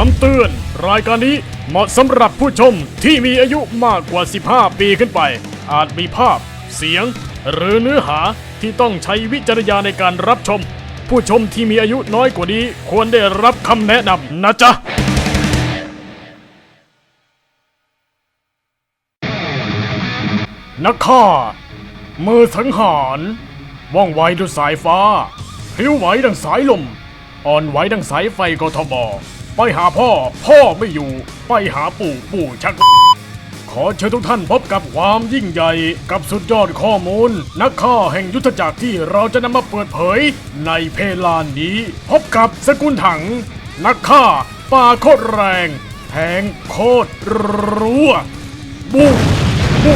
คำเตือน รายการนี้เหมาะสำหรับผู้ชมที่มีอายุมากกว่า 15 ปีขึ้นไป อาจมีภาพ เสียง หรือเนื้อหาที่ต้องใช้วิจารณญาณในการรับชม ผู้ชมที่มีอายุน้อยกว่านี้ ควรได้รับคำแนะนำนะจ๊ะ นักฆ่า มือสังหารว่องไวดุสายฟ้าพิ้วไหวดังสายลม อ่อนไหวดังสายไฟกทบ ไปหาพ่อ พ่อไม่อยู่ ไปหาปู่ปู่ชัก ขอเชิญทุกท่านพบกับความยิ่งใหญ่กับสุดยอดข้อมูล นักฆ่าแห่งยุทธจักรที่เราจะนำมาเปิดเผย ในเพลานนี้ พบกับสกุลถัง นักฆ่าป่าโคตรแรง แทงโคตรรัวบูบู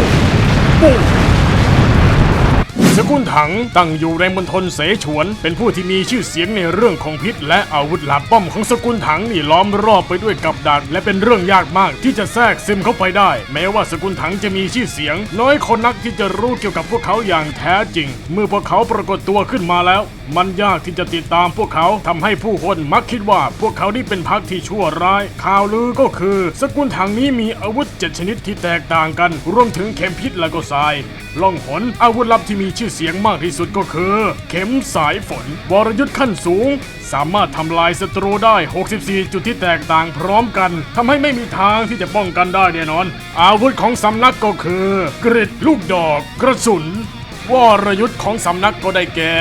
บู กุลถังตั้งอยู่ในมณฑลเสฉวน เป็นผู้ที่มีชื่อเสียงในเรื่องของพิษ และอาวุธลับป้อมของสกุลถังนี่ล้อมรอบไปด้วยกับดักและเป็นเรื่องยากมากที่จะแทรกซึมเข้าไปได้ แม้ว่าสกุลถังจะมีชื่อเสียง น้อยคนนักที่จะรู้เกี่ยวกับพวกเขาอย่างแท้จริง เมื่อพวกเขาปรากฏตัวขึ้นมาแล้ว มันยากที่จะติดตามพวกเขาทำให้ผู้คนมักคิดว่าพวกเขานี่เป็นพรรคที่ชั่วร้าย ข่าวลือก็คือ สกุลถังนี้มีอาวุธเจ็ดชนิดที่แตกต่างกัน รวมถึงเข็มพิษและก็ทรายล่องหนอาวุธลับที่มีชื่อเสียงมากที่สุดก็คือ เข็มสายฝนวรยุทธ์ขั้นสูง สามารถทำลายศัตรูได้ 64 จุดที่แตกต่างพร้อมกันทำให้ไม่มีทางที่จะป้องกันได้แน่นอน อาวุธของสำนักก็คือกริดลูกดอกกระสุนวรยุทธ์ของสำนักก็ได้แก่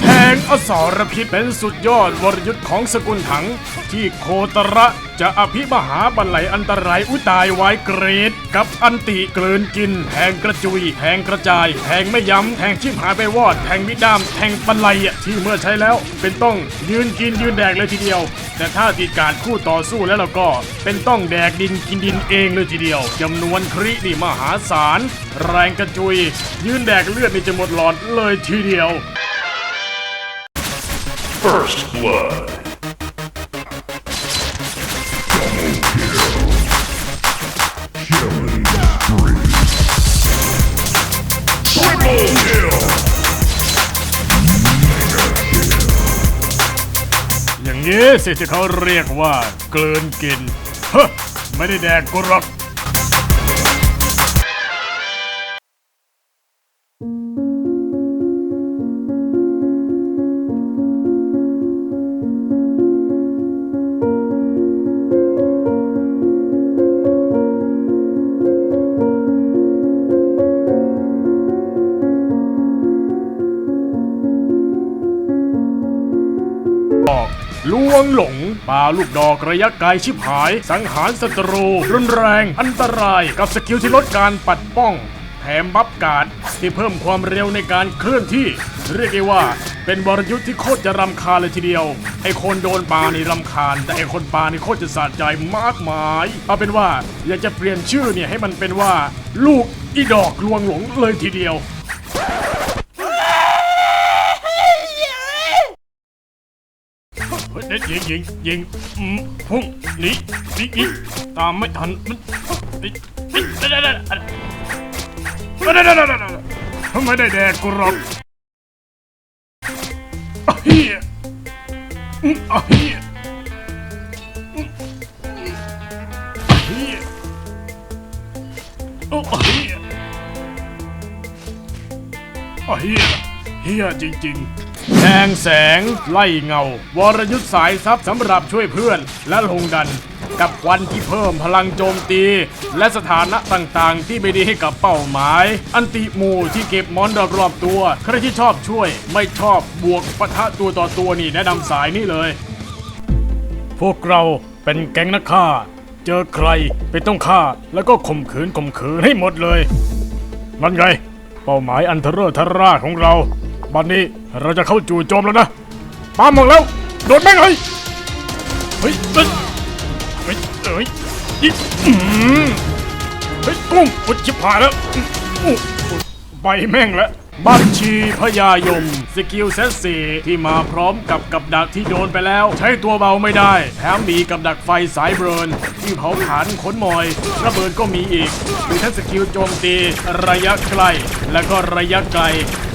แทงอสรพิษเป็นสุดยอดวรยุทธ์ของสกุลถัง ที่โคตระจะอภิมหาบันไลอันตรายอุตายวายเกรด กับอันติเกลืนกินแทงกระจุยแทงกระจายแทงไม่ย้ำแทงชิมหายไปวอดแทงมิดามแทงบันไลอะที่เมื่อใช้แล้ว เป็นต้องยืนกินยืนแดกเลยทีเดียว แต่ถ้าติดการคู่ต่อสู้แล้วเราก็เป็นต้องแดกดินกินดินเองเลยทีเดียวจำนวนครินี่มหาศาล แรงกระจุย ยืนแดกเลือดนี่จะหมดหลอดเลยทีเดียว First blood. Killing spree. Triple kill. อย่างนี้สิที่เขาเรียกว่าเกลืนกิน เฮ้ไม่ได้แดกกูหรอก ลวงหลงปาลูกดอกระยะไกลชิบหาย สังหารศัตรู รุนแรง อันตราย กับสกิลที่ลดการปัดป้อง แถมบัฟการ์ดที่เพิ่มความเร็วในการเคลื่อนที่ เรียกได้ว่าเป็นวรยุทธ์ที่โคตรจะรำคาญเลยทีเดียว ไอคนโดนปานี่รำคาญ แต่ไอคนปานี่โคตรจะสะใจมากมาย เอาเป็นว่าอยากจะเปลี่ยนชื่อเนี่ยให้มันเป็นว่า ลูกอีดอกลวงหลงเลยทีเดียว ยยิงยิงยิงพุ่งหนีหนีหนีตามไม่ทันมันทำไม่ได้แดกกูหรอกเฮียเฮียเฮียโอ้เฮียเฮียเฮียจริงๆ แทงแสง ไล่เงา วรยุทธ์สายซับสำหรับช่วยเพื่อน และลงดัน กับควันที่เพิ่มพลังโจมตี และสถานะต่างๆ ที่ไม่ดีให้กับเป้าหมาย อันติหมูที่เก็บมอนรอบตัว ใครที่ชอบช่วย ไม่ชอบบวกปะทะตัวต่อตัวนี่แนะนำสายนี้เลย พวกเราเป็นแก๊งนักฆ่า เจอใครเป็นต้องฆ่าแล้วก็ข่มขืนข่มขืนให้หมดเลยนั่นไง เป้าหมายอันเทอร์ทาร่าของเรา บัดนนี้ เราจะเข้าจู่โจมแล้วนะปาหมดแล้ว โดนแม่งเลยเฮ้ยเฮ้ยเฮ้ยเฮ้ยอีเฮ้ยกุ้งอุดชิบหายแล้วอื้ออู้ไปแม่งแล้ว บัญชีพญายม สกิลเซตสี่ที่มาพร้อมกับกับดักที่โดนไปแล้ว ใช้ตัวเบาไม่ได้ แถมมีกับดักไฟสายเบิร์นที่เผาผลาญขนมอย ระเบิดก็มีอีก มีทั้งสกิลโจมตี ระยะใกล้และก็ระยะไกล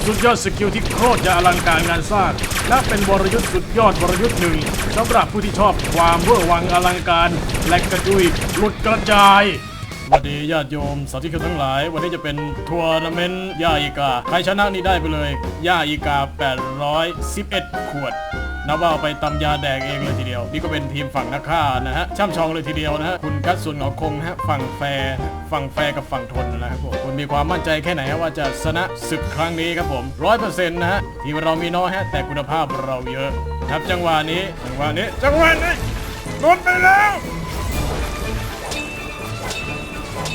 สุดยอดสกิลที่โคตรจะอลังการงานสร้าง และเป็นวรยุทธ์สุดยอดวรยุทธ์หนึ่งสำหรับผู้ที่ชอบความเวอร์วังอลังการ และกระจุยหลุดกระจาย วัสดีญาติโยมสาธุชนทั้งหลาย วันนี้จะเป็นทัวร์นาเมนต์ย่าอีกา ใครชนะนี่ได้ไปเลยย่าอีกา 811 ขวดนับว่าไปตำยาแดกเองเลยทีเดียว นี่ก็เป็นทีมฝั่งนักฆ่านะฮะช่ำชองเลยทีเดียวนะฮะคุณกัสส่วนเหงาคงฮะฝั่งแฟร์ฝั่งแฟร์กับฝั่งทนนะครับผมคุณมีความมั่นใจแค่ไหนฮะว่าจะชนะศึกครั้งนี้ครับผมร้อยเปอร์เซ็นต์นะฮะทีมเรามีน้อยฮะแต่คุณภาพเราเยอะครับจังหวะนี้จังหวะนี้จังหวะนี้ลุดไปแล้ว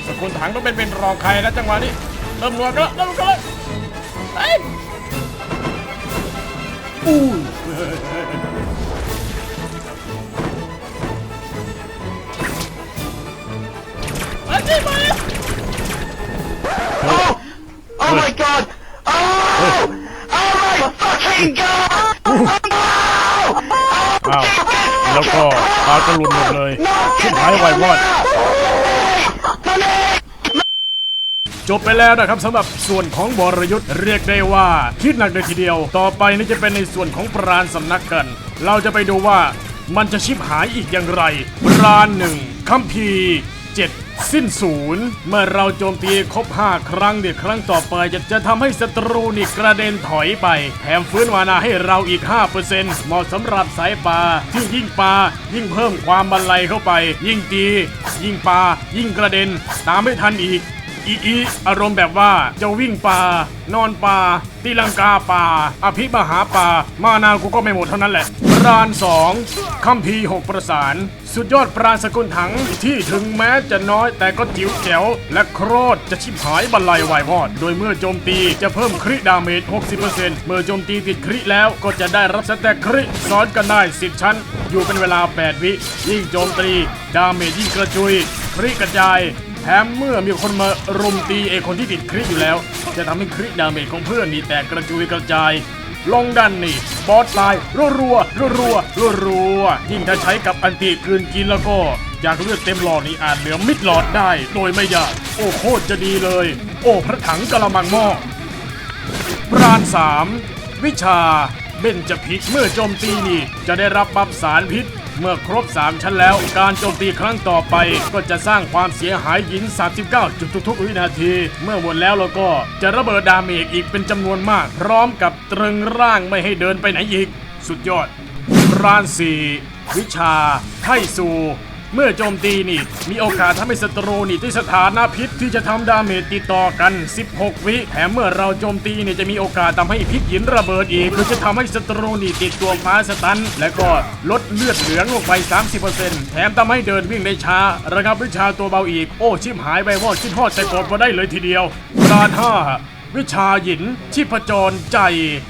สกุลถังต้องเป็นเป็นรองใครแล้วจังหวะนี้เริ่มรัวกันแล้วเริ่มรัวกันแล้วเอ้ยอู้ยมาสิมา Oh my god! Oh! Oh my fucking god! อ้าว แล้วก็ปลากระลุนหมดเลยชิบหายไววอด จบไปแล้วนะครับสำหรับส่วนของบรยุทธ์เรียกได้ว่าคิดหนักเลยทีเดียว ต่อไปนี่จะเป็นในส่วนของปราณสำนักกัน เราจะไปดูว่ามันจะชิบหายอีกอย่างไร ปราณหนึ่งคัมภีร์เจ็ดสิ้นศูนย์เมื่อเราโจมตีครบ 5 ครั้งเดี๋ยวครั้งต่อไปจะจะทำให้ศัตรูนี่กระเด็นถอยไปแถมฟื้นมานาให้เราอีก 5%เหมาะสำหรับสายปลาที่ยิ่งปลายิ่งเพิ่มความบันไลเข้าไป ยิ่งตี ยิ่งปลายิ่งกระเด็น ตามไม่ทันอีก อีอีอารมณ์แบบว่าจะวิ่งป่านอนป่าตีลังกาป่า อภิมหาป่า มานากูก็ไม่หมดเท่านั้นแหละ ปราณสองคัมภีร์หกประสาน สุดยอดปราณสกุลถังที่ถึงแม้จะน้อยแต่ก็จิ๋วแจ๋ว และโครดจะชิบหายบรรลัยวายวอด โดยเมื่อโจมตีจะเพิ่มคริดาเมจ 60%เมื่อโจมตีติดคริแล้วก็จะได้รับสแต็กคริซ้อนกันได้ 10 ชั้น อยู่เป็นเวลา 8 วิ ยิ่งโจมตีดาเมจยิ่งกระจุย คริกระจาย ถมเมื่อมีคนมารุมตีไอคนที่ติดคริอยู่แล้ว จะทำให้คริดาเมจของเพื่อนนี่แตกกระจุยกระจาย ลงดันนี่บอสตายรัวรัวรัวรัวรัวรัวยิ่งถ้าใช้กับอันติกลืนกินแล้วก็จากเลือดเต็มหลอดนี่อาจเหลือมิดหลอดได้โดยไม่ยากโอ้โคตรจะดีเลย โอ้พระถังกระมังหม้อปราณสามวิชาเบญจพิษเมื่อโจมตีนี่จะได้รับบัฟสารพิษ เมื่อครบ 3 ชั้นแล้ว การโจมตีครั้งต่อไปก็จะสร้างความเสียหายหิน 39 จุดทุกๆวินาที เมื่อหมดแล้วเราก็จะระเบิดดาเมจอีกเป็นจำนวนมาก พร้อมกับตรึงร่างไม่ให้เดินไปไหนอีก สุดยอดร้านสี่วิชาไทสู เมื่อโจมตีนี่มีโอกาสทำให้ศัตรูนี่ที่สถานะพิษที่จะทำดาเมจติดต่อกัน 16 วิแถมเมื่อเราโจมตีนี่จะมีโอกาสทำให้พิษหินระเบิดอีกคือจะทำให้ศัตรูนี่ติดตัวฟ้าสตัน และก็ลดเลือดเหลืองลงไป 30%แถมทำให้เดินวิ่งได้ช้า ระงับวิชาตัวเบาอีก โอ้ชิบหายไปวอดชิบฮอดใจกดมาได้เลยทีเดียวปราณห้า วิชาหยินชีพจรใจ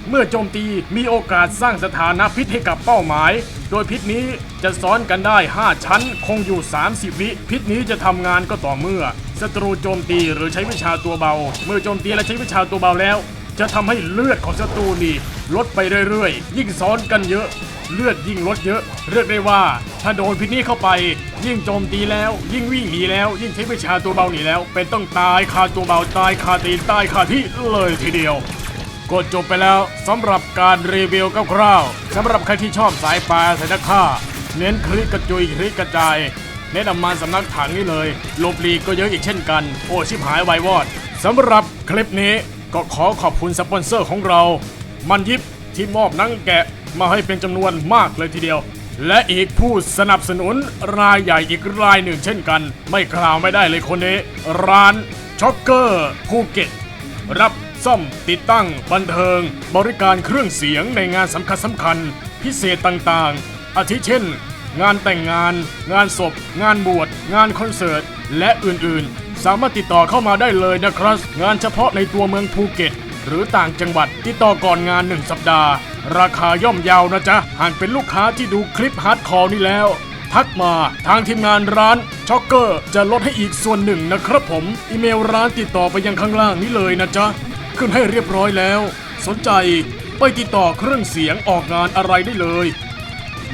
เมื่อโจมตีมีโอกาสสร้างสถานะพิษให้กับเป้าหมาย โดยพิษนี้จะซ้อนกันได้ 5 ชั้น คงอยู่ 30 วิ พิษนี้จะทำงานก็ต่อเมื่อศัตรูโจมตีหรือใช้วิชาตัวเบา เมื่อโจมตีและใช้วิชาตัวเบาแล้ว จะทำให้เลือดของศัตรูนี่ลดไปเรื่อยๆ ยิ่งซ้อนกันเยอะ เลือดยิ่งลดเยอะ เรียกได้ว่าถ้าโดนพิษนี้เข้าไป ยิ่งโจมตีแล้ว ยิ่งวิ่งหนีแล้ว ยิ่งใช้วิชาตัวเบาหนีแล้ว เป็นต้องตายคาตัวเบาตายคาตีนตายคาที่เลยทีเดียวก็จบไปแล้วสำหรับการรีวิวคร่าวๆสำหรับใครที่ชอบสายปลาสายนักฆ่า เน้นคลิกกระจุยคลิกกระจายแนะนำมาสำนักถังนี่เลยโลบลีก็เยอะอีกเช่นกัน โอ้ชิบหายไววอดสำหรับคลิปนี้ ก็ขอขอบคุณสปอนเซอร์ของเรา มันยิบที่มอบนังแกะมาให้เป็นจำนวนมากเลยทีเดียว และอีกผู้สนับสนุนรายใหญ่อีกรายหนึ่งเช่นกัน ไม่กล่าวไม่ได้เลยคนนี้ ร้านช็อกเกอร์ภูเก็ตรับซ่อมติดตั้งบันเทิง บริการเครื่องเสียงในงานสำคัญสำคัญ พิเศษต่างๆ อาทิเช่น งานแต่งงาน งานศพ งานบวช งานคอนเสิร์ต และอื่นๆ สามารถติดต่อเข้ามาได้เลยนะครับ งานเฉพาะในตัวเมืองภูเก็ต หรือต่างจังหวัดติดต่อก่อนงาน 1 สัปดาห์ ราคาย่อมเยาวนะจ๊ะ หากเป็นลูกค้าที่ดูคลิปฮาร์ดคอร์นี่แล้ว ทักมาทางทีมงานร้านช็อกเกอร์จะลดให้อีกส่วนหนึ่งนะครับผม อีเมลร้านติดต่อไปยังข้างล่างนี้เลยนะจ๊ะ ขึ้นให้เรียบร้อยแล้ว สนใจไปติดต่อเครื่องเสียงออกงานอะไรได้เลย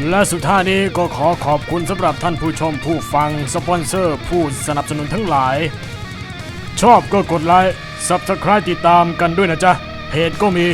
และสุดท้ายนี้ก็ขอขอบคุณสำหรับท่านผู้ชมผู้ฟัง สปอนเซอร์ ผู้สนับสนุนทั้งหลาย ชอบก็กดไลค์ Subscribe ติดตามกันด้วยนะจ๊ะ เพจก็มี